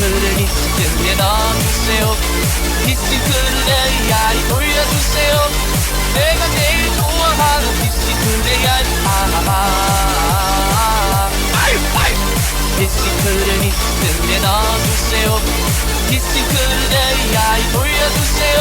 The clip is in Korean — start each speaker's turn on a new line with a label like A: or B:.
A: 디스크를 이쯤에 넣어주세요. 디스크를 내 아이 돌려주세요. 내가 제일 좋아하는 디스크의 아이. 아하하 디스크를 이쯤에 넣어주세요. 디스크를 내 아이 돌려주세요.